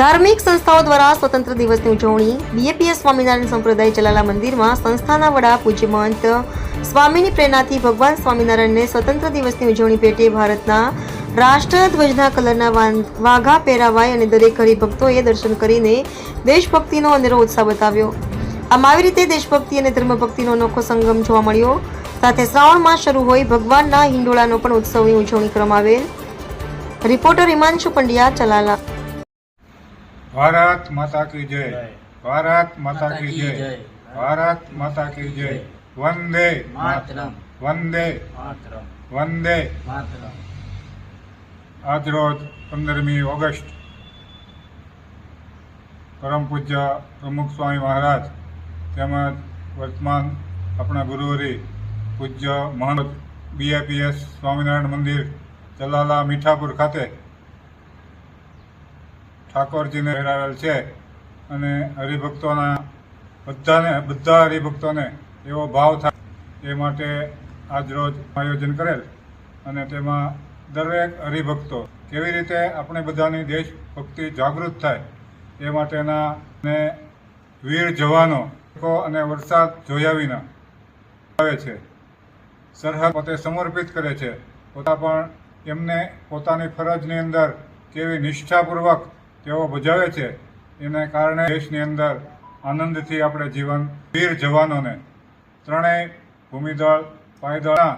ધાર્મિક સંસ્થાઓ દ્વારા સ્વતંત્ર દિવસની ઉજવણી બીએપીએસ સ્વામિનારાયણ સંપ્રદાય ચલાલા મંદિરમાં સંસ્થાના વડા પૂજ્ય મહંત સ્વામીની પ્રેરણાથી ભગવાન સ્વામિનારાયણને સ્વતંત્ર દિવસની ઉજવણી પેટે ભારતના રાષ્ટ્રધ્વજના કલરના વાઘા પહેરાવાય અને દરેક હરિભક્તોએ દર્શન કરીને દેશભક્તિનો અનેરો ઉત્સાહ બતાવ્યો. આમ આવી રીતે દેશભક્તિ અને ધર્મભક્તિનો અનોખો સંગમ જોવા મળ્યો. સાથે શ્રાવણ માસ શરૂ હોય ભગવાનના હિંડોળાનો પણ ઉત્સવની ઉજવણી કરવામાં આવેલ. રિપોર્ટર હિમાંશુ પંડ્યા, ચલાલા ભારત માતા કી જય. ભારત માતા કી જય. ભારત માતા કી જય. વંદે માતરમ. વંદે માતરમ. વંદે. માતરમ. આજરોજ પંદરમી ઓગસ્ટ પરમ પૂજ્ય પ્રમુખ સ્વામી મહારાજ તેમજ વર્તમાન આપણા ગુરુવરી પૂજ્ય મહંત બીએપીએસ સ્વામિનારાયણ મંદિર ચલાલા મીઠાપુર ખાતે ઠાકોરજીને પહેરાવેલ છે અને હરિભક્તોના બધાને, બધા હરિભક્તોને એવો ભાવ થાય એ માટે આજરોજ આયોજન કરેલ અને તેમાં દરેક હરિભક્તો કેવી રીતે આપણે બધાની દેશભક્તિ જાગૃત થાય એ માટેના ને વીર જવાનો અને વરસાદ જોયા વિના આવે છે. સરહદ પોતે સમર્પિત કરે છે. પોતા પણ એમને પોતાની ફરજની અંદર કેવી નિષ્ઠાપૂર્વક તેઓ બજાવે છે. એને કારણે દેશની અંદર આનંદથી આપણે જીવન, વીર જવાનોને ત્રણેય ભૂમિદળ, પાયદળના